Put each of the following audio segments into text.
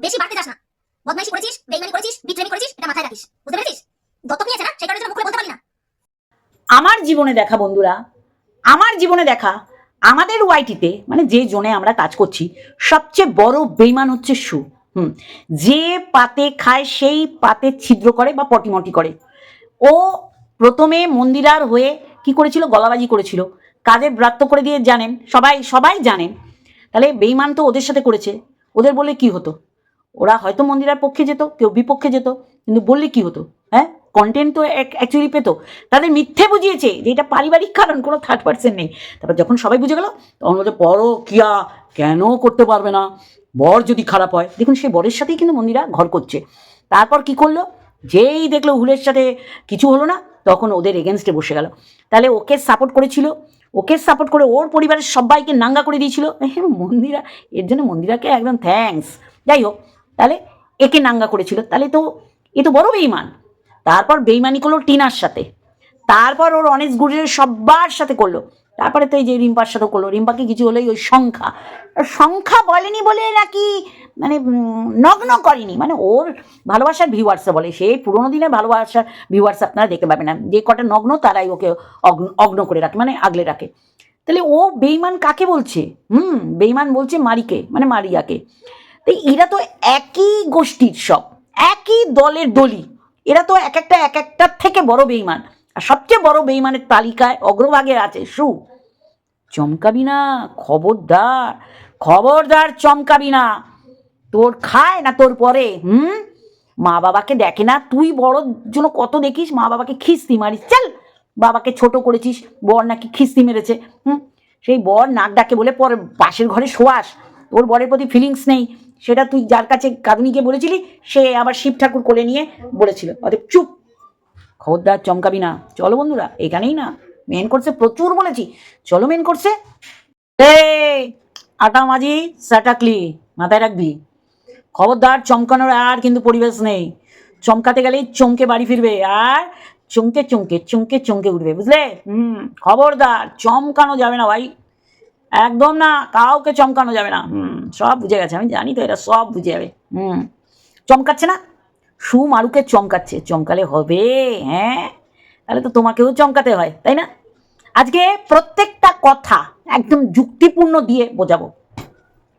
বেশি বাড়তে যাস না। বদমাইশি করেছিস, বেইমানি করেছিস বিট্রেমি করেছিস, এটা মাথায় রাখিস। বুঝতে পেরেছিস? দত্তক নিয়েছে না? সেই কারণে মুখ বলতে পারি না। আমার জীবনে দেখা, বন্ধুরা, আমার জীবনে দেখা, আমাদের ওয়াইটিতে মানে যে জোনে আমরা কাজ করছি, সবচেয়ে বড় বেইমান হচ্ছে সু। হুম। যে পাতে খায়, সেই পাতে ছিদ্র করে বা পটিমটি করে। ও প্রথমে মন্দিরার হয়ে কি করেছিল? গলাবাজি করেছিল। কাজে ব্রাত্য করে দিয়ে জানেন। সবাই সবাই জানেন। তাহলে বেইমান তো ওদের সাথে করেছে। ওদের বলে কি হতো? ওরা হয়তো মন্দিরার পক্ষে যেত, কেউ বিপক্ষে যেত, কিন্তু বললে কি হতো? হ্যাঁ? কন্টেন্ট তো অ্যাকচুয়ালি পেতো। তাদের মিথ্যে বুঝিয়েছে যে এটা পারিবারিক কারণ, কোনো থার্ড পার্সন নেই। তারপর যখন সবাই বুঝে গেল, তখন বলছে বড় কিয়া কেন করতে পারবে না? বর যদি খারাপ হয়। দেখুন, সেই বরের সাথেই কিন্তু মন্দিরা ঘর করছে। তারপর কি করল? যেই দেখল হুলের সাথে কিছু হলো না, তখন ওদের এগেনস্টে বসে গেল। তাহলে ওকে সাপোর্ট করেছিল। ওকে সাপোর্ট করে ওর পরিবারের সবাইকে নাঙ্গা করে দিয়েছিল। হ্যাঁ মন্দিরা, এর জন্য মন্দিরাকে একদম থ্যাঙ্কস যাই হোক তাহলে একে নাঙ্গা করেছিল। তাহলে তো এ তো বড় বেইমান তারপর বেইমানি করল টিনার সাথে। তারপর ওর অনেক গুড়ের সবার সাথে করল। তারপরে তো এই যে রিম্পার সাথে করল। রিম্পাকে কিছু হলেই ওই সংখ্যা। সংখ্যা বলেনি বলে নাকি মানে নগ্ন করেনি। মানে ওর ভালোবাসার ভিউয়ার্সে বলে। সেই পুরোনো দিনের ভালোবাসার ভিউয়ার্স আপনারা দেখতে পাবেন না। যে কটা নগ্ন তারাই ওকে অগ্ন করে রাখে মানে আগলে রাখে। তাহলে ও বেইমান কাকে বলছে? হুম বেইমান বলছে মারিকে মানে মারিয়াকে। তো এরা তো একই গোষ্ঠীর সব, একই দলের দলি। এরা তো এক একটা, এক একটার থেকে বড় বেইমান। আর সবচেয়ে বড় বেইমানের তালিকায় অগ্রভাগে আছে সু। চমকাবি না খবরদার খবরদার চমকাবি না তোর খায় না তোর পরে, হুম? মা বাবাকে দেখে না, তুই বড় জন্য কত দেখিস? মা বাবাকে খিস্তি মারিস। চল, বাবাকে ছোট করেছিস, বর নাকি খিস্তি মেরেছে, হুম? সেই বর নাক ডাকে বলে, পরে, পাশের ঘরে শোয়াস। তোর বরের প্রতি ফিলিংস নেই। সেটা তুই যার কাছে কাদুনিকে বলেছিলি সে আবার শিব ঠাকুর কোলে নিয়ে বলেছিল। অতএব চুপ। খবরদার চমকাবি না। চলো বন্ধুরা এখানেই না। মেন কোর্সে প্রচুর বলেছি। চলো মেন কোর্সে এই আটা মাঝি স্যাটাকলি মাথায় রাখবি। খবরদার চমকানোর আর কিন্তু পরিবেশ নেই। চমকাতে গেলেই চমকে বাড়ি ফিরবে আর চমকে চমকে চমকে চমকে উঠবে বুঝলে? হুম। খবরদার চমকানো যাবে না ভাই। একদম না কাউকে চমকানো যাবে না। হুম। সব বুঝে গেছে আমি জানি তো এটা সব বুঝে যাবে। হুম। চমকাচ্ছে না? সু মারুকে চমকাচ্ছে চমকালে হবে হ্যাঁ? তাহলে তো তোমাকেও চমকাতে হয় তাই না? আজকে প্রত্যেকটা কথা একদম যুক্তিপূর্ণ দিয়ে বোঝাবো।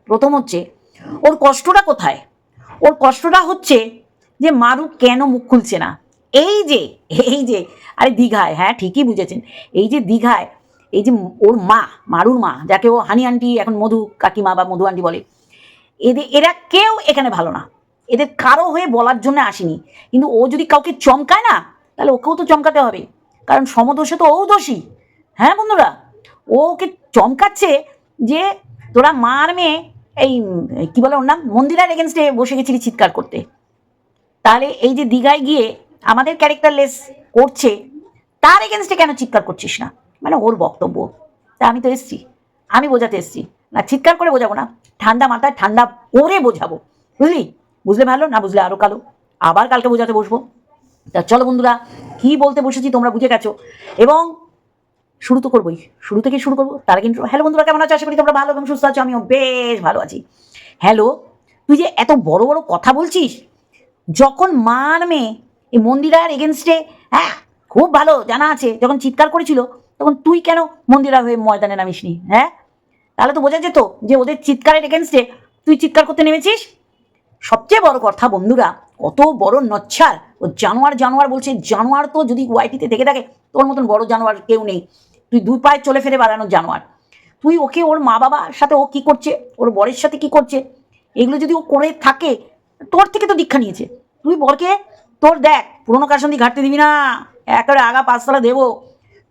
প্রথম হচ্ছে ওর কষ্টটা কোথায়? ওর কষ্টটা হচ্ছে যে মারু কেন মুখ খুলছে না? এই যে এই যে আরে দীঘায় হ্যাঁ ঠিকই বুঝেছেন। এই যে দীঘায় এই যে ওর মা, মারুর মা, যাকে ও হানি আন্টি এখন মধু কাকিমা বা মধু আন্টি বলে এদের এরা কেউ এখানে ভালো না। এদের কারও হয়ে বলার জন্য আসেনি। কিন্তু ও যদি কাউকে চমকায় না, তাহলে ওকেও তো চমকাতে হবে। কারণ সমদোষে তো ও দোষী। হ্যাঁ বন্ধুরা? ও ওকে চমকাচ্ছে যে তোরা মার মেয়ে, এই, কি বলে ওর নাম? মন্দিরার এগেনস্টে বসে গেছিলি চিৎকার করতে। তাহলে এই যে দীঘায় গিয়ে আমাদের ক্যারেক্টারলেস করছে, তার এগেনস্টে কেন চিৎকার করছিস না? মানে ওর বক্তব্য। তা আমি তো এসছি। আমি বোঝাতে এসছি। না, চিৎকার করে বোঝাবো না। ঠান্ডা মাথায় ঠান্ডা পরে বোঝাবো। বুঝলি? বুঝলে ভালো, না বুঝলে আরও কালো? আবার কালকে বোঝাতে বসবো। তা চলো বন্ধুরা, কি বলতে বসেছি তোমরা বুঝে গেছো। এবং শুরু তো করবোই। শুরু থেকে শুরু করব। তার কিন্তু হ্যালো বন্ধুরা, কেমন আছো? আশা করি তোমরা ভালো এবং সুস্থ আছো। আমিও বেশ ভালো আছি। হ্যালো তুই যে এত বড় বড় কথা বলছিস? যখন মার মেয়ে এই মন্দিরার এগেনস্টে হ্যাঁ খুব ভালো জানা আছে, যখন চিৎকার করেছিল তখন তুই কেন মন্দিরা হয়ে ময়দানে নামিসনি হ্যাঁ? তাহলে তো বোঝা যেত যে ওদের চিৎকারের এগেনস্টে তুই চিৎকার করতে নেমেছিস। সবচেয়ে বড় কথা বন্ধুরা, কত বড় নচ্ছার, ও জানোয়ার জানোয়ার বলছে, জানোয়ার তো যদি ওয়াইটিতে থেকে থাকে, তোর মতন বড় জানোয়ার কেউ নেই। তুই দুই পায়ে চলে ফেরে বাড়ানো জানোয়ার। তুই ওকে ওর মা বাবার সাথে ও কি করছে, ওর বরের সাথে কি করছে, এগুলো যদি ও করে থাকে, তোর থেকে তো দীক্ষা নিয়েছে। তুই বরকে, তোর দেখ, পুরোনো কাসন্দি ঘাটতে দিবি না, একেবারে আগা পাঁচতলা দেবো।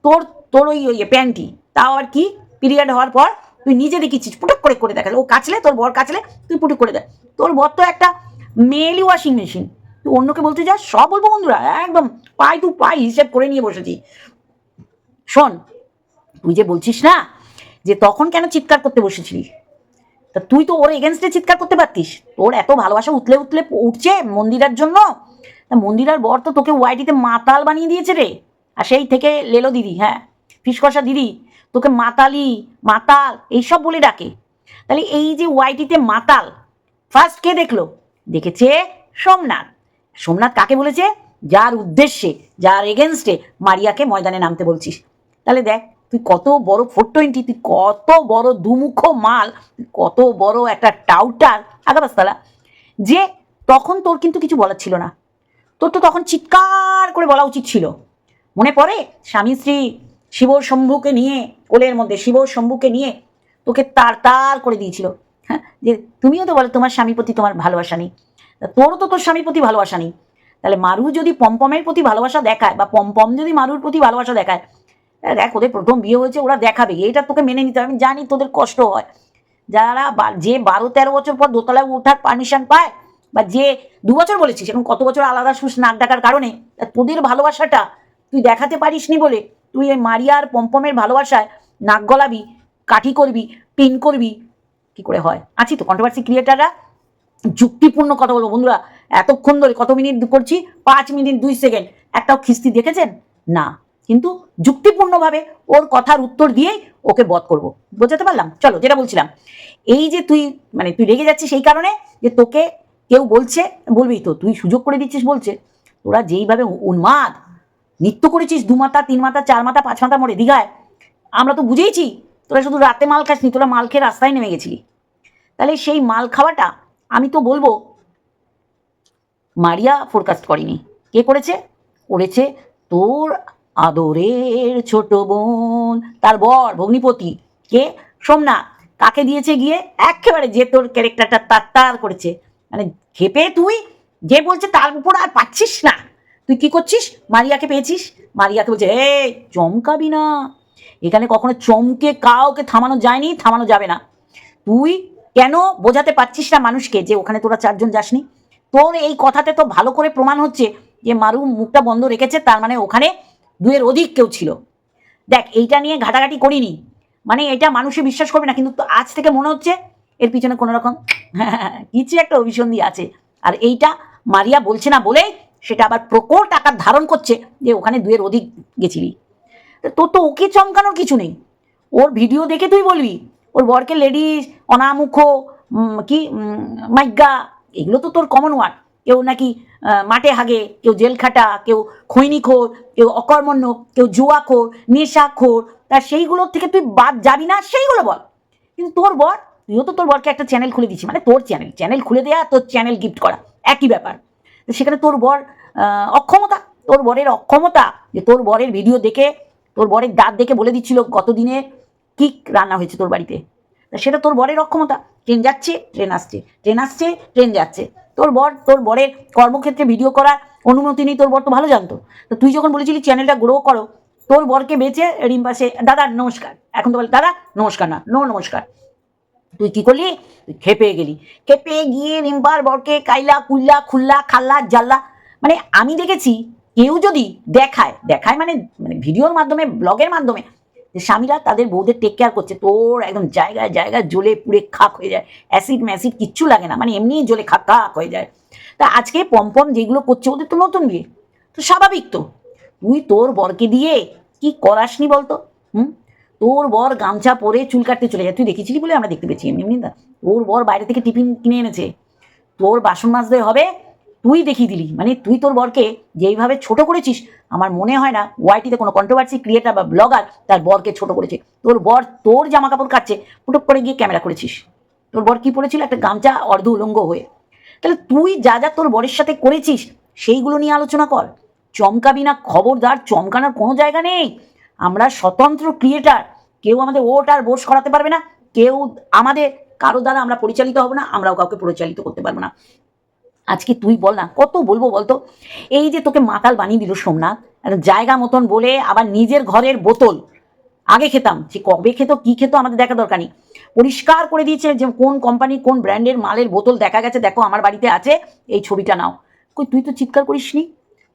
তোর তোর ওই ওই প্যান্টি তাও আর কি? পিরিয়ড হওয়ার পর তুই নিজে দেখিছিস পুটুক করে করে দেখা ও কাচলে, তোর বর কাচলে, তুই পুটুক করে দেখ তোর বর তো একটা মেলি ওয়াশিং মেশিন তুই অন্যকে বলতে যাস সব বলব বন্ধুরা, একদম পাই টু পাই হিসেব করে নিয়ে বসেছি। শোন, তুই যে বলছিস না যে তখন কেন চিৎকার করতে বসেছিলি? তা তুই তো ওর এগেনস্টে চিৎকার করতে পারতিস। তোর এত ভালোবাসা উতলে উতলে উঠছে মন্দিরার জন্য। তা মন্দিরার বর তো তোকে ওয়াইটিতে মাতাল বানিয়ে দিয়েছে রে। আর সেই থেকে লেলো দিদি হ্যাঁ। ফিসকষা দিদি, তোকে মাতালি, মাতাল, এইসব বলে ডাকে। তাহলে এই যে ওয়াইটিতে মাতাল ফার্স্ট কে দেখল? দেখেছে সোমনাথ। সোমনাথ কাকে বলেছে? যার উদ্দেশ্যে, যার এগেনস্টে মারিয়াকে ময়দানে নামতে বলছিস। তাহলে দেখ, তুই কত বড় ফোর টোয়েন্টি তুই কত বড় দুমুখ মাল কত বড় একটা টাউটার। আগাবাস্তালা যে তখন তোর কিন্তু কিছু বলার ছিল না। তোর তো তখন চিৎকার করে বলা উচিত ছিল। মনে পড়ে? স্বামী স্ত্রী শিব শম্ভুকে নিয়ে, কোলের মধ্যে শিব শম্ভুকে নিয়ে তোকে তার তার করে দিয়েছিল। হ্যাঁ? যে তুমিও তো বলো তোমার স্বামীর প্রতি তোমার ভালোবাসা নেই। তোরও তো তোর স্বামীর প্রতি ভালোবাসা নেই। তাহলে মারু যদি পম্পমের প্রতি ভালোবাসা দেখায় বা পম্পম যদি মারুর প্রতি ভালোবাসা দেখায় দেখ, ওদের প্রথম বিয়ে হয়েছে, ওরা দেখাবে। এটা তোকে মেনে নিতে হবে। আমি জানি তোদের কষ্ট হয়। যারা যে বারো তেরো বছর পর দোতলায় ওঠার পারমিশন পায়, বা যে দু বছর বলেছিস এখন কত বছর আলাদা সুস নাক ডাকার কারণে তোদের ভালোবাসাটা তুই দেখাতে পারিসনি বলে তুই এই মারিয়ার পম্পমের ভালোবাসায় নাক গলাবি, কাঠি করবি, পিন করবি, কি করে হয়? আছি তো কন্ট্রোভার্সি ক্রিয়েটাররা যুক্তিপূর্ণ কথা বলব বন্ধুরা। এতক্ষণ ধরে কত মিনিট করছি? পাঁচ মিনিট, দুই সেকেন্ড। একটাও খিস্তি দেখেছেন? না। কিন্তু যুক্তিপূর্ণভাবে ওর কথার উত্তর দিয়েই ওকে বধ করব। বোঝাতে পারলাম? চলো, যেটা বলছিলাম। এই যে তুই মানে তুই রেগে যাচ্ছিস সেই কারণে যে তোকে কেউ বলছে, বলবি তো, তুই সুযোগ করে দিচ্ছিস বলছে। ওরা যেইভাবে উন্মাদ নৃত্য করেছিস? দু মাথা, তিন মাথা, চার মাথা, পাঁচ মাথা মরে। দীঘায়। আমরা তো বুঝেইছি, তোরা শুধু রাতে মাল খাসনি তোরা মাল খেয়ে রাস্তায় নেমে গেছিলি। তাহলে সেই মাল খাওয়াটা আমি তো বলব, মারিয়া ফোরকাস্ট করেনি। কে করেছে? করেছে তোর আদরের ছোট বোন, তার বর, ভগ্নিপতি। কে? সোমনাথ কাকে দিয়েছে গিয়ে? একেবারে যে তোর ক্যারেক্টারটা তার তার করেছে। মানে খেপে তুই যে বলছে তার উপর আর পাচ্ছিস না। তুই কি করছিস? মারিয়াকে পেয়েছিস? মারিয়াকে বলছে এ চমকাবি না। এখানে কখনো চমকে কাউকে থামানো যায়নি, থামানো যাবে না। তুই কেন বোঝাতে পারছিস না মানুষকে যে ওখানে তোরা চারজন যাসনি? তোর এই কথাতে তো ভালো করে প্রমাণ হচ্ছে যে মারু মুখটা বন্ধ রেখেছে, তার মানে ওখানে দুয়ের অধিক কেউ ছিল। দেখ, এইটা নিয়ে ঘাটাঘাটি করিনি। মানে এটা মানুষে বিশ্বাস করবে না, কিন্তু আজ থেকে মনে হচ্ছে এর পিছনে কোনো রকম কিছু একটা অভিসন্ধি আছে। আর এইটা মারিয়া বলছে না বলেই সেটা আবার প্রকট আকার ধারণ করছে যে ওখানে দুয়ের অধিক গেছিলি। তোর তো ওকে চমকানোর কিছু নেই। ওর ভিডিও দেখে তুই বলবি, ওর বরকে লেডিস অনামুখ কি মাইগা এগুলো তো তোর কমন ওয়ার্ড কেউ নাকি মাঠে হাগে, কেউ জেল খাটা, কেউ খৈনিখোর, কেউ অকর্মণ্য, কেউ জুয়াখোর, নেশাখোর, তা সেইগুলোর থেকে তুই বাদ যাবি না, সেইগুলো বল। কিন্তু তোর বর, তুইও তো তোর বরকে একটা চ্যানেল খুলে দিচ্ছি মানে তোর চ্যানেল চ্যানেল খুলে দেয়া, তোর চ্যানেল গিফট করা, একই ব্যাপার। সেখানে তোর বর অক্ষমতা, তোর বরের অক্ষমতা। যে তোর বরের ভিডিও দেখে, তোর বরের দাঁত দেখে বলে দিচ্ছিল গত দিনে কি রান্না হয়েছে তোর বাড়িতে। সেটা তোর বরের অক্ষমতা। ট্রেন যাচ্ছে, ট্রেন আসছে ট্রেন আসছে, ট্রেন যাচ্ছে। তোর বর, তোর বরের কর্মক্ষেত্রে ভিডিও করার অনুমতি নেই, তোর বর তো ভালো জানতো। তো তুই যখন বলেছিলি চ্যানেলটা গ্রো করো, তোর বরকে বেঁচে রিম্পা সে দাদা নমস্কার। এখন তো বলে, দাদা নমস্কার না, নো নমস্কার। তুই কি করলি? তুই খেপে গেলি। খেপে গিয়ে রিম্পার বরকে কাইলা কুল্লা খুল্লা, খাল্লা, জাল্লা মানে আমি দেখেছি কেউ যদি দেখায় দেখায় মানে মানে ভিডিওর মাধ্যমে, ব্লগের মাধ্যমে, যে স্বামীরা তাদের বউদের টেক কেয়ার করছে, তোর একদম জায়গায় জায়গায় জ্বলে পুড়ে খাক হয়ে যায় অ্যাসিড ম্যাসিড কিচ্ছু লাগে না মানে এমনি জ্বলে খাক খাক হয়ে যায়। তা আজকে পম্পম যেগুলো করছে ওদের তো নতুন বিয়ে, তো স্বাভাবিক তো। তুই তোর বরকে দিয়ে কি করাসনি বলতো? হুম? তোর বর গামছা পরে চুল কাটতে চলে যায়। তুই দেখেছিলি বলে আমরা দেখতে পেয়েছি এমনি এমনি তোর বর বাইরে থেকে টিফিন কিনে এনেছে। তোর বাসন মাজতে হবে তুই দেখিয়ে দিলি। মানে তুই তোর বরকে যেইভাবে ছোট করেছিস, আমার মনে হয় না ওয়াইটিতে কোনো কন্ট্রোভার্সি ক্রিয়েটার বা ব্লগার তার বরকে ছোট করেছে। তোর বর তোর জামা কাপড় কাটছে ফুটুক করে গিয়ে ক্যামেরা করেছিস। তোর বর কি পড়েছিল? একটা গামছা অর্ধ উলঙ্গ হয়ে। তাহলে তুই যা যা তোর বরের সাথে করেছিস, সেইগুলো নিয়ে আলোচনা কর। চমকাবি না, খবরদার, চমকানোর কোনো জায়গা নেই। আমরা স্বতন্ত্র ক্রিয়েটার কেউ আমাদের ওট আর বোস করাতে পারবে না, কেউ আমাদের, কারও দ্বারা আমরা পরিচালিত হব না, আমরাও কাউকে পরিচালিত করতে পারব না। আজকে তুই বল না, কত বলব বলতো? এই যে তোকে মাতাল বানিয়ে দিল সোমনাথ জায়গা মতন বলে আবার নিজের ঘরের বোতল। আগে খেতাম, যে কবে খেত, কি খেত আমাদের দেখা দরকার নেই। পরিষ্কার করে দিয়েছে যে কোন কোম্পানি কোন ব্র্যান্ডের মালের বোতল দেখা গেছে, দেখো আমার বাড়িতে আছে, এই ছবিটা নাও। কই, তুই তো চিৎকার করিসনি?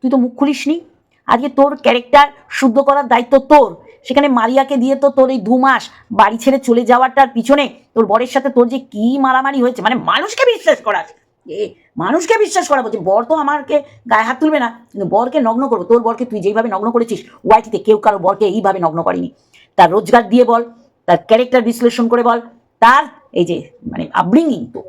তুই তো মুখ খুলিসনি? আজকে তোর ক্যারেক্টার শুদ্ধ করার দায়িত্ব তোর। সেখানে মারিয়াকে দিয়ে তো তোর এই দু মাস বাড়ি ছেড়ে চলে যাওয়াটার পিছনে তোর বরের সাথে তোর যে কি মারামারি হয়েছে মানে মানুষকে বিশ্বাস করাস। মানুষকে বিশ্বাস করা বলছে বর তো আমাকে গায়ে হাত তুলবে না, কিন্তু বরকে নগ্ন করব। তোর বরকে তুই যেইভাবে নগ্ন করেছিস, ওয়াইটিতে কেউ কারও বরকে এইভাবে নগ্ন করেনি। তার রোজগার দিয়ে বল, তার ক্যারেক্টার বিশ্লেষণ করে বল, তার এই যে মানে আপব্রিঙ্গিং তো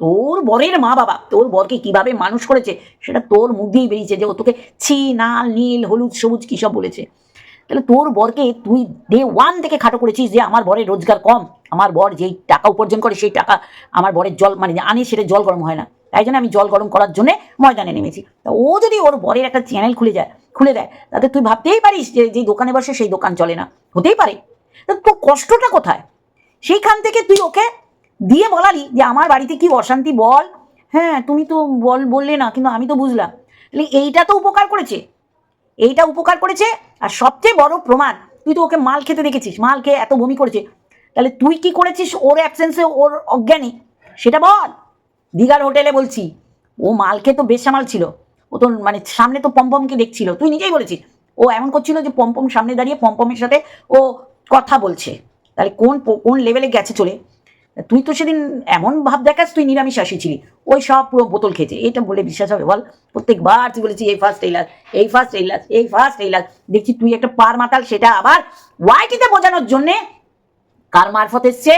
তোর বরের মা বাবা তোর বরকে কীভাবে মানুষ করেছে, সেটা তোর মুখ দিয়েই বেরিয়েছে যে ও তোকে ছি, নাল, নীল, হলুদ, সবুজ কী সব বলেছে। তাহলে তোর বরকে তুই ডে ওয়ান থেকে খাটো করেছিস যে আমার বরের রোজগার কম, আমার বর যেই টাকা উপার্জন করে সেই টাকা আমার বরের জল মানে আনে সেটা জল গরম হয় না। তাই জন্য আমি জল গরম করার জন্য ময়দানে নেমেছি। তা ও যদি ওর বরের একটা চ্যানেল খুলে যায় খুলে দেয় তাতে তুই ভাবতেই পারিস যে যেই দোকানে বসে সেই দোকান চলে না। হতেই পারে। তা তোর কষ্টটা কোথায়? সেইখান থেকে তুই ওকে দিয়ে বলালি যে আমার বাড়িতে কি অশান্তি বল? হ্যাঁ তুমি তো বল বললে না কিন্তু আমি তো বুঝলাম। তাহলে এইটা তো উপকার করেছে। এইটা উপকার করেছে। আর সবচেয়ে বড় প্রমাণ তুই তো ওকে মাল খেতে দেখেছিস মাল খেয়ে এত বমি করেছে। তাহলে তুই কি করেছিস ওর অ্যাবসেন্সে ওর অজ্ঞানী? সেটা বল। দীঘার হোটেলে বলছি, ও মাল খেয়ে তো বেসামাল ছিল, ও তো মানে সামনে তো পম্পমকে দেখছিল, তুই নিজেই বলেছিস, ও এমন করছিল যে পম্পম সামনে দাঁড়িয়ে পম্পমের সাথে ও কথা বলছে। তাহলে কোন কোন লেভেলে গেছে চলে? তুই তো সেদিন এমন ভাব দেখাস, তুই নিরামিষ ছিলি, ওই সব পুরো বোতল খেয়েছে, এটা বলে বিশ্বাস হবে, বল, প্রত্যেকবার তুই বলেছি এই ফার্স্ট এইলাস এই ফার্স্ট এইলাস এই ফার্স্ট এইলাস দেখছি তুই একটা পার মাতাল, সেটা আবার ওয়াইটিতে বোঝানোর জন্যে কার মারফত এসছে,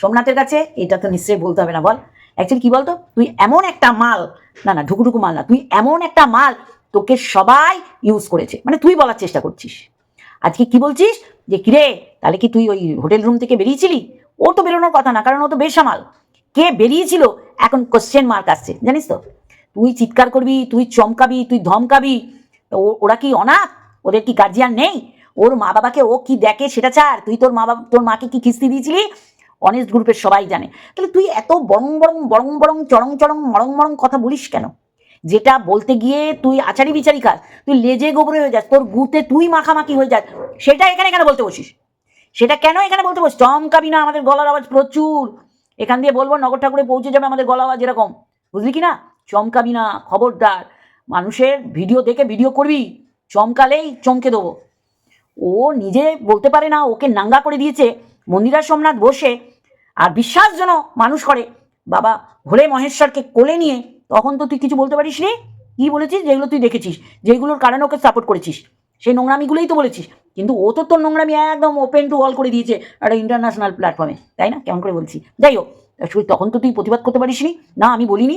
সোমনাথের কাছে, এটা তো নিশ্চয়ই বলতে হবে না, বল। অ্যাকচুয়ালি কি বলতো? তুই এমন একটা মাল, না না, ঢুকুঢুকু মাল না, তুই এমন একটা মাল তোকে সবাই ইউজ করেছে। মানে তুই বলার চেষ্টা করছিস। আজকে কি বলছিস? যে, কিরে, তাহলে কি তুই ওই হোটেল রুম থেকে বেরিয়েছিলি? ও তো বেরোনোর কথা না, কারণ ও তো বেসামাল কে বেরিয়েছিল? এখন কোশ্চেন মার্ক আসছে, জানিস তো? তুই চিৎকার করবি, তুই চমকাবি, তুই ধমকাবি ওরা কি অনাথ? ওদের কি গার্জিয়ান নেই? ওর মা বাবাকে ও কি দেখে সেটা ছাড়? তুই তোর মা বাবা তোর মাকে কি কিস্তি দিয়েছিলি? অনেস্ট গ্রুপের সবাই জানে। তাহলে তুই এত বরং বরং বরং বরং চরং চরং মরং মরং কথা বলিস কেন? যেটা বলতে গিয়ে তুই আচারি বিচারি খাস, তুই লেজে গোবরে হয়ে যাস, তোর গুতে তুই মাখামাখি হয়ে যাস, সেটা এখানে এখানে বলতে বসিস? সেটা কেন এখানে বলতে বসিস? চমকাবি না আমাদের গলার আওয়াজ প্রচুর। এখান দিয়ে বলব নগর ঠাকুরে পৌঁছে যাবে আমাদের গলা আওয়াজ এরকম। বুঝলি কি না? চমকাবি না, খবরদার। মানুষের ভিডিও দেখে ভিডিও করবি, চমকালেই চমকে দেবো। ও নিজে বলতে পারে না, ওকে নাঙ্গা করে দিয়েছে। মন্দিরা সোমনাথ বসে আর বিশ্বাস যেন মানুষ করে। বাবা, ভোলে মহেশ্বরকে কোলে নিয়ে তখন তো তুই কিছু বলতে পারিস নি? কি বলেছিস? যেগুলো তুই দেখেছিস, যেগুলোর কারণে ওকে সাপোর্ট করেছিস। সেই নোংরামিগুলোই তো বলেছিস। কিন্তু ও তো তোর নোংরামি একদম ওপেন টু অল করে দিয়েছে একটা ইন্টারন্যাশনাল প্ল্যাটফর্মে তাই না? কেমন করে বলছি? যাই হোক তখন তো তুই প্রতিবাদ করতে পারিসনি না। আমি বলিনি।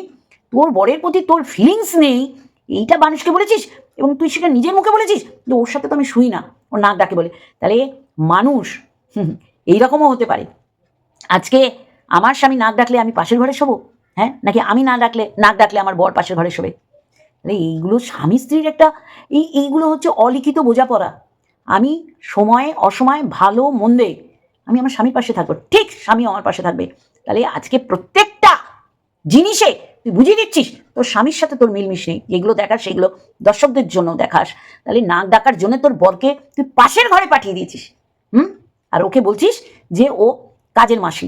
তোর বরের প্রতি তোর ফিলিংস নেই। এইটা মানুষকে বলেছিস? এবং তুই সেটা নিজের মুখে বলেছিস? যে ওর সাথে তো আমি শুই না। ওর নাক ডাকে বলে। তাহলে মানুষ এইরকমও হতে পারে। আজকে আমার স্বামী নাক ডাকলে আমি পাশের ঘরে শোবো? হ্যাঁ? নাকি আমি না ডাকলে, নাক ডাকলে আমার বর পাশের ঘরে শোবে? এইগুলো স্বামী স্ত্রীর একটা, এই, এইগুলো হচ্ছে অলিখিত বোঝাপড়া। আমি সময়ে অসময়ে ভালো মন্দে আমি আমার স্বামীর পাশে থাকব। ঠিক স্বামী আমার পাশে থাকবে। তাহলে আজকে প্রত্যেকটা জিনিসে তুই বুঝিয়ে দিচ্ছিস, তোর স্বামীর সাথে তোর মিলমিশ নেই। যেগুলো দেখার, সেগুলো দর্শকদের জন্য দেখাস তাহলে নাক ডাকার জন্য তোর বরকে তুই পাশের ঘরে পাঠিয়ে দিয়েছিস। হুম? আর ওকে বলছিস যে ও কাজের মাসি।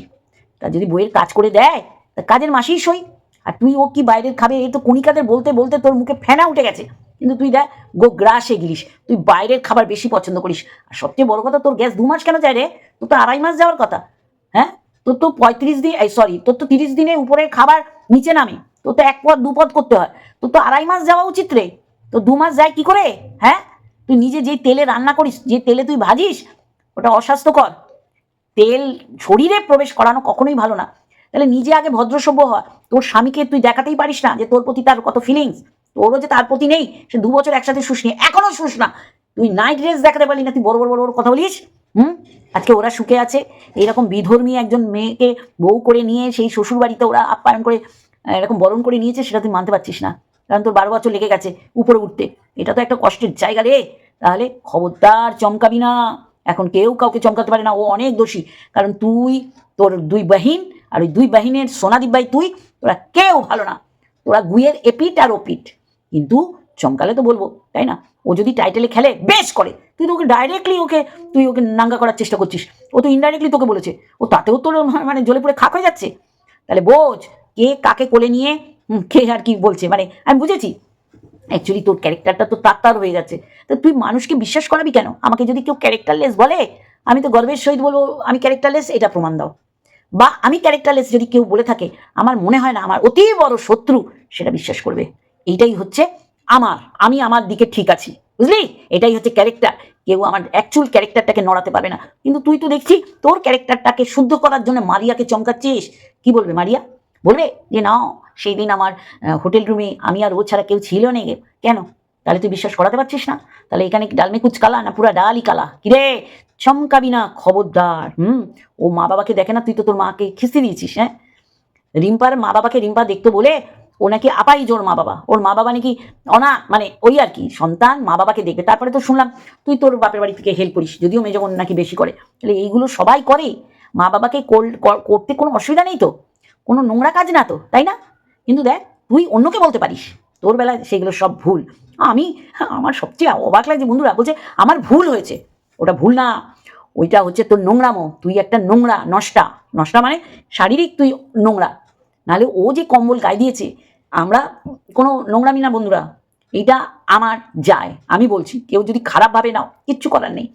তা যদি বইয়ের কাজ করে দেয়, তা কাজের মাসি সই। আর তুই ও কি বাইরের খাবে এই তো কণিকাদের বলতে বলতে তোর মুখে ফেনা উঠে গেছে। কিন্তু তুই দেখ, গো গ্রাসে গিলিস তুই বাইরের খাবার বেশি পছন্দ করিস। আর সবচেয়ে বড় কথা, তোর গ্যাস দু মাস কেন যায় রে? তোর তো আড়াই মাস যাওয়ার কথা। হ্যাঁ? তোর তো পঁয়ত্রিশ দিন, এই সরি তোর তো তিরিশ দিনে উপরের খাবার নিচে নামে। তোর তো এক পদ, দু পদ করতে হয়। তোর তো আড়াই মাস যাওয়া উচিত রে। তো দু মাস যায় কি করে? হ্যাঁ? তুই নিজে যেই তেলে রান্না করিস, যে তেলে তুই ভাজিস, ওটা অস্বাস্থ্যকর। তেল শরীরে প্রবেশ করানো কখনোই ভালো না। তাহলে নিজে আগে ভদ্রসভ্য হয় তোর স্বামীকে তুই দেখাতেই পারিস না যে তোর প্রতি তার কত ফিলিংস তোরও যে তার প্রতি নেই, সে দু বছর একসাথে শুস নি, এখনও শুস না। তুই নাইট ড্রেস দেখাতে পারলি না, তুই বড় বড় বড় বড় কথা বলিস? হুম? আজকে ওরা সুখে আছে। এইরকম বিধর্মী একজন মেয়েকে বউ করে নিয়ে সেই শ্বশুর বাড়িতে ওরা আপ্যায়ন করে, এরকম বরণ করে নিয়েছে, সেটা তুই মানতে পারছিস না। কারণ তোর বারো বছর লেগে গেছে উপরে উঠতে। এটা তো একটা কষ্টের জায়গা রে। তাহলে খবরদার চমকাবি না। এখন কেউ কাউকে চমকাতে পারে না, ও অনেক দোষী। কারণ তুই, তোর দুই বাহিন, আর ওই দুই বাহিনের সোনাদীপ ভাই, তুই, তোরা কেউ ভালো না। তোরা গুয়ের এপিট আর ওপিট কিন্তু চমকালে তো বলব, তাই না? ও যদি টাইটেলে খেলে, বেশ করে। তুই তো ওকে ডাইরেক্টলি ওকে, তুই ওকে নাঙ্গা করার চেষ্টা করছিস। ও তো ইনডাইরেক্টলি তোকে বলেছে। ও তাতেও তোর মানে জলে পড়ে খাক হয়ে যাচ্ছে। তাহলে বোঝ, কে কাকে কোলে নিয়ে কে আর কি বলছে? মানে আমি বুঝেছি অ্যাকচুয়ালি তোর ক্যারেক্টারটা তো তার হয়ে যাচ্ছে তো তুই মানুষকে বিশ্বাস করাবি কেন? আমাকে যদি কেউ ক্যারেক্টারলেস বলে, আমি তো গর্বের সহিত বলব, আমি ক্যারেক্টারলেস এটা প্রমাণ দাও। বা আমি ক্যারেক্টারলেস যদি কেউ বলে থাকে, আমার মনে হয় না আমার অতি বড় শত্রু, সেটা বিশ্বাস করবে। এইটাই হচ্ছে আমার, আমি আমার দিকে ঠিক আছি। বুঝলি? এটাই হচ্ছে ক্যারেক্টার কেউ আমার অ্যাকচুয়াল ক্যারেক্টারটাকে নড়াতে পারবে না। কিন্তু তুই তো দেখছি, তোর ক্যারেক্টারটাকে শুদ্ধ করার জন্য মারিয়াকে চমকাচ্ছিস। কি বলবে মারিয়া? বলবে যে, না সেই দিন আমার হোটেল রুমে আমি আর ও ছাড়া কেউ ছিল না কেন? তাহলে তুই বিশ্বাস করাতে পারছিস না? তাহলে এখানে ডালমে কুচ কালা না পুরা ডালই কালা? কিরে চমকাবি না খবরদার, হুম? ও মা বাবাকে দেখে না তুই তো তোর মাকে খিস্তি দিয়েছিস হ্যাঁ? রিম্পার মা বাবাকে রিম্পা দেখতো বলে ও নাকি আপাই জোর মা বাবা। ওর মা বাবা নাকি অনা মানে ওই আর কি, সন্তান মা বাবাকে দেখবে। তারপরে তো শুনলাম তুই তোর বাপের বাড়ি থেকে হেল্প করিস, যদিও মেজো বোন নাকি বেশি করে। তাহলে এইগুলো সবাই করে। মা বাবাকে করতে কোনো অসুবিধা নেই তো? কোনো নোংরা কাজ না তো, তাই না? কিন্তু দেখ, তুই অন্যকে বলতে পারিস। তোর বেলায় সেগুলো সব ভুল। আমি, আমার সবচেয়ে অবাক লাগছে বন্ধুরা, বলছে, আমার ভুল হয়েছে। ওটা ভুল না। ওইটা হচ্ছে তোর নোংরামো। তুই একটা নোংরা নষ্টা। নষ্টা মানে শারীরিক তুই নোংরা। নাহলে ও যে কম্বল গায়ে দিয়েছে, আমরা কোনো নোংরামি না বন্ধুরা। এটা আমার যায়। আমি বলছি, কেউ যদি খারাপভাবে নাও, কিচ্ছু করার নেই।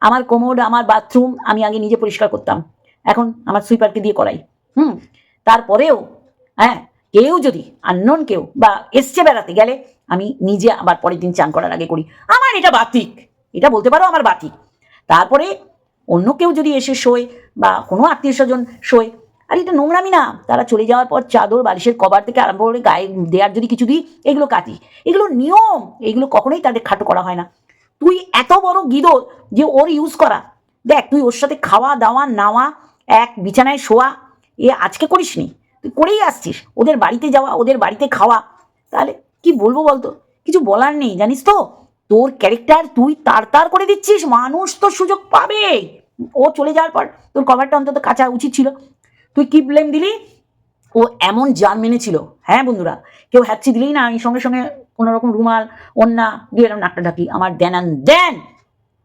আমার কোমোড আমার বাথরুম আমি আগে নিজে পরিষ্কার করতাম। এখন আমার সুইপারকে দিয়ে করাই। হুম, তারপরেও হ্যাঁ কেউ যদি আননোন কেউ বা এসছে বেড়াতে গেলে আমি নিজে আবার পরের দিন চান করার আগে করি। আমার এটা বাতিক। এটা বলতে পারো আমার বাতিক। তারপরে অন্য কেউ যদি এসে শোয় বা কোনো আত্মীয় স্বজন শোয়, আর এটা নোংরামি না। তারা চলে যাওয়ার পর চাদর, বালিশের কভার থেকে আরম্ভ করে গায়ে দেওয়ার যদি কিছু দিই, এগুলো কাটি। এগুলো নিয়ম। এগুলো কখনোই তাদের খাটো করা হয় না। তুই এত বড় গিদো যে ওর ইউজ করা। দেখ, তুই ওর সাথে খাওয়া দাওয়া নাওয়া, এক বিছানায় শোয়া, এ আজকে করিসনি? তুই করেই আসছিস। ওদের বাড়িতে যাওয়া, ওদের বাড়িতে খাওয়া। তাহলে কি বলব বলতো? কিছু বলার নেই, জানিস তো? তোর ক্যারেক্টার তুই তার তার করে দিচ্ছিস, মানুষ তো সুযোগ পাবে। ও চলে যাওয়ার পর তোর কভারটা অন্তত কাঁচা উচিত ছিল। তুই কি ব্লেম দিলি? ও এমন জান মেনেছিল। হ্যাঁ বন্ধুরা, কেউ হ্যাচ্ছি দিলেই না, আমি সঙ্গে সঙ্গে কোনোরকম রুমাল অন্যা দিয়ে এরকম নাকটা ঢাকি। আমার দেন দেন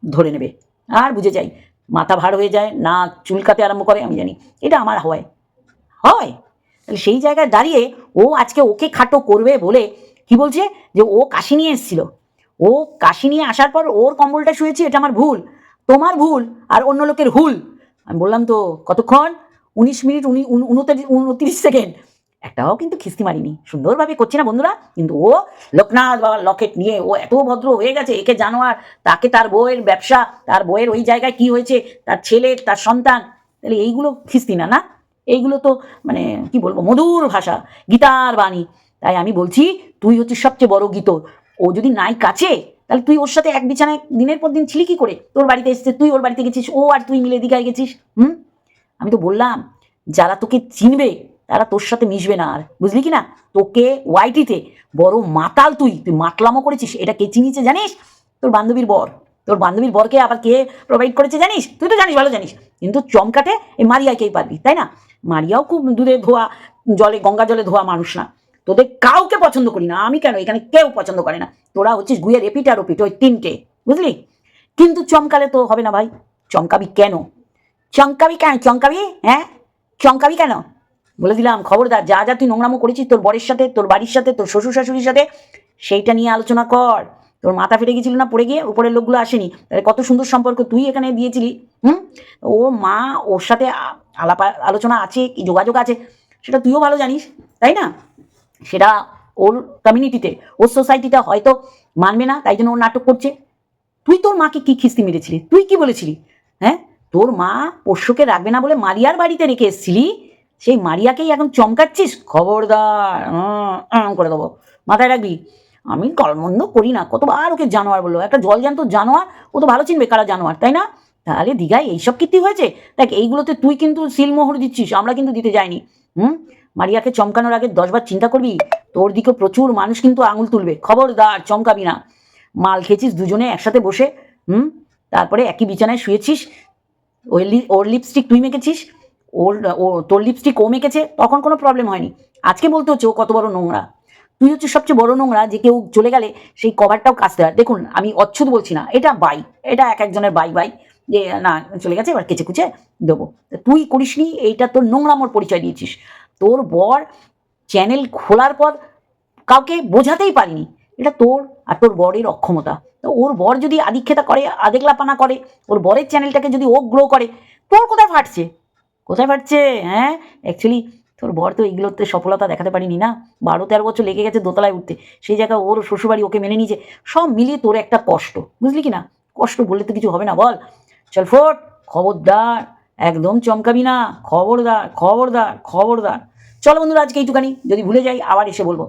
ধরে নেবে। আর বুঝে যাই, মাথা ভার হয়ে যায় না চুলকাতে আরম্ভ করে, আমি জানি। এটা আমার হয়। হয়। তাহলে সেই জায়গায় দাঁড়িয়ে ও আজকে ওকে খাটো করবে বলে কি বলছে? যে ও কাশি নিয়ে এসেছিল। ও কাশি নিয়ে আসার পর ওর কম্বলটা শুয়েছে, এটা আমার ভুল। তোমার ভুল আর অন্য লোকের ভুল। আমি বললাম, তো কতক্ষণ? উনিশ মিনিট, উনি, উন- উনত্রিশ সেকেন্ড। একটাও কিন্তু খিস্তি মারিনি। সুন্দরভাবে করছে না বন্ধুরা, কিন্তু ও লোকনাথ বাবার লকেট নিয়ে ও এত ভদ্র হয়ে গেছে, একে জানোয়ার, তাকে তার বউয়ের ব্যবসা, তার বউয়ের ওই জায়গায় কি হয়েছে, তার ছেলের তার সন্তান, তাহলে এইগুলো খিস্তি না না? এইগুলো তো মানে কি বলব, মধুর ভাষা, গীতার বাণী। তাই আমি বলছি, তুই হচ্ছিস সবচেয়ে বড় গীত ও যদি নাই কাছে, তাহলে তুই ওর সাথে এক বিছানায় দিনের পর দিন ছিলি কি করে? তোর বাড়িতে এসছে, তুই ওর বাড়িতে গেছিস, ও আর তুই মিলে দীঘায় গেছিস, হুম? আমি তো বললাম, যারা তোকে চিনবে, তারা তোর সাথে মিশবে না আর। বুঝলি কি না? তোকে ওয়াইটিতে বড় মাতাল তুই তুই মাতলামো করেছিস, এটা কে চিনিছে জানিস? তোর বান্ধবীর বর। তোর বান্ধবীর বরকে আবার কে প্রোভাইড করেছে জানিস? তুই তো জানিস, ভালো জানিস। কিন্তু চমকাটে এই মারিয়াকেই পারবি, তাই না? মারিয়াও খুব দুধে ধোয়া, জলে গঙ্গা জলে ধোয়া মানুষ না। তোদের কাউকে পছন্দ করি না, আমি কেন? এখানে কেউ পছন্দ করে না। তোরা হচ্ছিস গুয়ের এপিট আর ওই তিনটে, বুঝলি? কিন্তু চমকালে তো হবে না ভাই। চমকাবি কেন? চমকাবি কেন? চমকাবি? হ্যাঁ? চমকাবি কেন? বলে দিলাম, খবরদার, যা যা তুই নোংরামো করেছিস তোর বরের সাথে, তোর বাড়ির সাথে, তোর শ্বশুর শাশুড়ির সাথে, সেইটা নিয়ে আলোচনা কর। তোর মাথা ফেটে গেছিল না, পড়ে গিয়ে? উপরের লোকগুলো আসেনি। তাহলে কত সুন্দর সম্পর্ক তুই এখানে দিয়েছিলি, হুম? ওর মা, ওর সাথে আলাপ আলোচনা আছে, কি যোগাযোগ আছে, সেটা তুইও ভালো জানিস, তাই না? সেটা ওর কমিউনিটিতে ওর সোসাইটিটা হয়তো মানবে না, তাই জন্য ওর নাটক করছে। তুই তোর মাকে কি খিস্তি মেরেছিলি? তুই কি বলেছিলি? হ্যাঁ? তোর মা পোষ্যকে রাখবে না বলে মারিয়ার বাড়িতে রেখে এসেছিলি? সেই মারিয়াকেই এখন চমকাচ্ছিস? খবরদার করে দেবো। মাথায় রাখবি? আমি কলমন্দ করি না। কতবার ওকে জানোয়ার বলল? একটা জল জ্যান্ত জানোয়ার? ও তো ভালো চিনবে কারা জানোয়ার, তাই না? তাহলে দীঘায় এইসব কীর্তি হয়েছে? দেখ, এইগুলোতে তুই কিন্তু সিলমোহর দিচ্ছিস, আমরা কিন্তু দিতে যাইনি। হুম? মারিয়াকে চমকানোর আগে দশবার চিন্তা করবি? তোর দিকে প্রচুর মানুষ কিন্তু আঙুল তুলবে। খবরদার, চমকাবি না। মাল খেয়েছিস দুজনে একসাথে বসে, হুম? তারপরে একই বিছানায় শুয়েছিস। ওই ওর লিপস্টিক তুই মেখেছিস, ওর, ও, তোর লিপস্টিক ও মেখেছে, তখন কোনো প্রবলেম হয়নি। আজকে বলতে হচ্ছে ও কত বড় নোংরা। তুই হচ্ছে সবচেয়ে বড় নোংরা যে কেউ চলে গেলে সেই কভারটাও কাচতে হয়। দেখুন, আমি অচ্ছুত বলছি না, এটা বাই, এটা এক একজনের বাই বাই, যে না, চলে গেছে, এবার কেচে কুচে দেবো। তুই করিসনি, এইটা তোর নোংরামোর পরিচয় দিয়েছিস। তোর বর চ্যানেল খোলার পর কাউকে বোঝাতেই পারিনি। এটা তোর আর তোর বরের অক্ষমতা। ওর বর যদি আদিক্ষেতা করে আদেকলাপানা করে, ওর বরের চ্যানেলটাকে যদি ও গ্রো করে, তোর কোথায় ফাটছে? কোথায় ফাটছে? হ্যাঁ অ্যাকচুয়ালি তোর বর তো এইগুলোতে সফলতা দেখাতে পারিনি না? বারো তেরো বছর লেগে গেছে দোতলায় উঠতে। সেই জায়গায় ওর শ্বশুরবাড়ি ওকে মেনে নিয়েছে। সব মিলিয়ে তোর একটা কষ্ট। বুঝলি কি না? কষ্ট বললে তো কিছু হবে না, বল। চল ফোট, খবরদার, একদম চমকাবি না। খবরদার খবরদার খবরদার। চলো বন্ধুরা, আজকে এইটুখানি। যদি ভুলে যাই, আবার এসে বলব।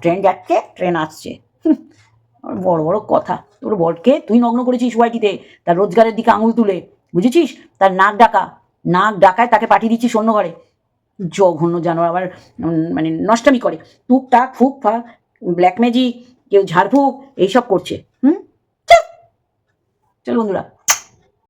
ট্রেন যাচ্ছে, ট্রেন আসছে। বড় বড় কথা। তোর বরকে তুই নগ্ন করেছিস ওয়াইটিতে তার রোজগারের দিকে আঙুল তুলে। বুঝেছিস? তার নাক ডাকা। নাক ডাকায় তাকে পাঠিয়ে দিচ্ছিস অন্য ঘরে। জঘন্য জানোয়ার আবার মানে নষ্টামি করে। টুকটাক, ফুক, ফা ব্ল্যাক ম্যাজিক কেউ ঝাড়ফুক, এইসব করছে। হুম? চল বন্ধুরা।